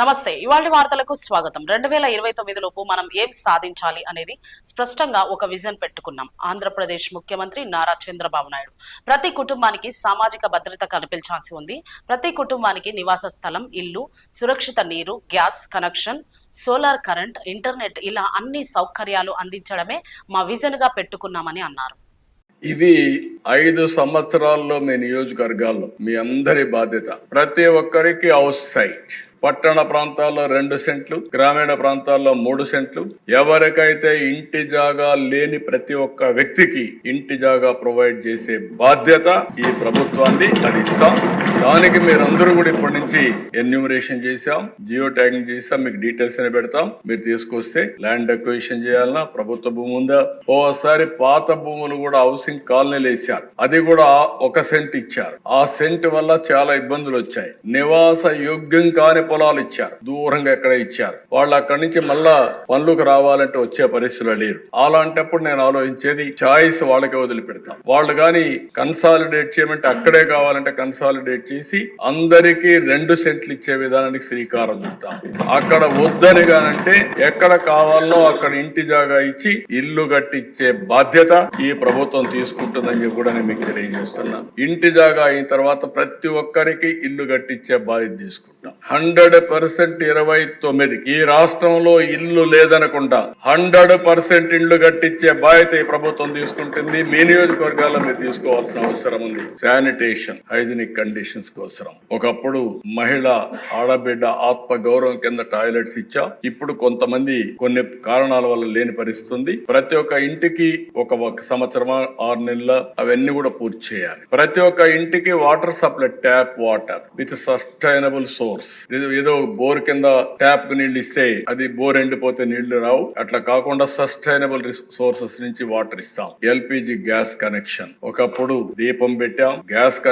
నమస్తే. ఇవాళ వార్తలకు స్వాగతం. రెండు వేల ఇరవై తొమ్మిది లోపు మనం ఏం సాధించాలి అనేది స్పష్టంగా ఒక విజన్ పెట్టుకున్నాం. ఆంధ్రప్రదేశ్ ముఖ్యమంత్రి నారా చంద్రబాబు నాయుడు. ప్రతి కుటుంబానికి సామాజిక భద్రత కల్పించాల్సి ఉంది. ప్రతి కుటుంబానికి నివాస స్థలం ఇల్లు సురక్షిత నీరు gas connection solar current internet ఇలా అన్ని సౌకర్యాలు అందించడమే మా విజన్గా పెట్టుకున్నామని అన్నారు. ఇది ఐదు సంవత్సరాల్లో మీ నియోజకవర్గాల్లో మీ అందరి బాధ్యత. ప్రతి ఒక్కరికి హౌస్ సైట్. పట్టణ ప్రాంతాల్లో రెండు సెంట్లు గ్రామీణ ప్రాంతాల్లో మూడు సెంట్లు. ఎవరికైతే ఇంటి జాగా లేని ప్రతి ఒక్క వ్యక్తికి ఇంటి జాగా ప్రొవైడ్ చేసే బాధ్యత ఈ ప్రభుత్వాన్ని అది ఇస్తాం దానికి మీరందరూ కూడా ఇప్పటి నుంచి ఎన్యూమరేషన్ చేసాం జియో ట్యాగింగ్ చేసాం మీకు డీటెయిల్స్ అని పెడతాం. మీరు తీసుకొస్తే ల్యాండ్ అక్విజిషన్ చేయాలన్నా ప్రభుత్వ భూమి ఉందా? ఓసారి పాత భూములు కూడా హౌసింగ్ కాలనీలు వేసారు అది కూడా ఒక సెంట్ ఇచ్చారు. ఆ సెంట్ వల్ల చాలా ఇబ్బందులు వచ్చాయి. నివాస యోగ్యం కాని పొలాలు ఇచ్చారు. దూరంగా ఎక్కడ ఇచ్చారు. వాళ్ళు అక్కడి నుంచి మళ్ళా పనులకు రావాలంటే వచ్చే పరిస్థితులు లేరు. అలాంటప్పుడు నేను ఆలోచించేది చాయిస్ వాళ్ళకే వదిలిపెడతాం. వాళ్ళు కానీ కన్సాలిడేట్ చేయమంటే అక్కడే కావాలంటే కన్సాలిడేట్ చేసి అందరికీ రెండు సెంట్లు ఇచ్చే విధానానికి శ్రీకారం చుడతాం అక్కడ వద్దని కానంటే ఎక్కడ కావాలో అక్కడ ఇంటి జాగా ఇచ్చి ఇల్లు కట్టించే బాధ్యత ఈ ప్రభుత్వం తీసుకుంటుందని చెప్పి కూడా నేను మీకు తెలియజేస్తున్నాను. ఇంటి జాగా అయిన తర్వాత ప్రతి ఒక్కరికి ఇల్లు కట్టించే బాధ్యత తీసుకుంటాం హండ్రెడ్ హండ్రెడ్ పర్సెంట్ ఇరవై తొమ్మిది ఈ రాష్ట్రంలో ఇల్లు లేదనకుండా హండ్రెడ్ పర్సెంట్ ఇల్లు కట్టించే బాధ్యత ఈ ప్రభుత్వం తీసుకుంటుంది. మీ నియోజకవర్గాల్లో మీరు తీసుకోవాల్సిన అవసరం ఉంది. శానిటేషన్ హైజీనిక్ కండిషన్స్ కోసం ఒకప్పుడు మహిళ ఆడబిడ్డ ఆత్మ గౌరవం కింద టాయిలెట్స్ ఇచ్చా. ఇప్పుడు కొంతమంది కొన్ని కారణాల వల్ల లేని పరిస్థితి ఉంది. ప్రతి ఒక్క ఇంటికి ఒక ఒక సంవత్సరం ఆరు నెలల అవన్నీ కూడా పూర్తి చేయాలి. ప్రతి ఒక్క ఇంటికి water supply tap water with sustainable source. ఏదో బోర్ కింద ట్యాప్ నీళ్ళు ఇస్తే అది బోర్ ఎండిపోతే నీళ్ళు రావు. అట్లా కాకుండా సస్టైనబుల్ సోర్సెస్ నుంచి వాటర్ ఇస్తాం. LPG gas connection. ఒకప్పుడు దీపం పెట్టాం. Gas connection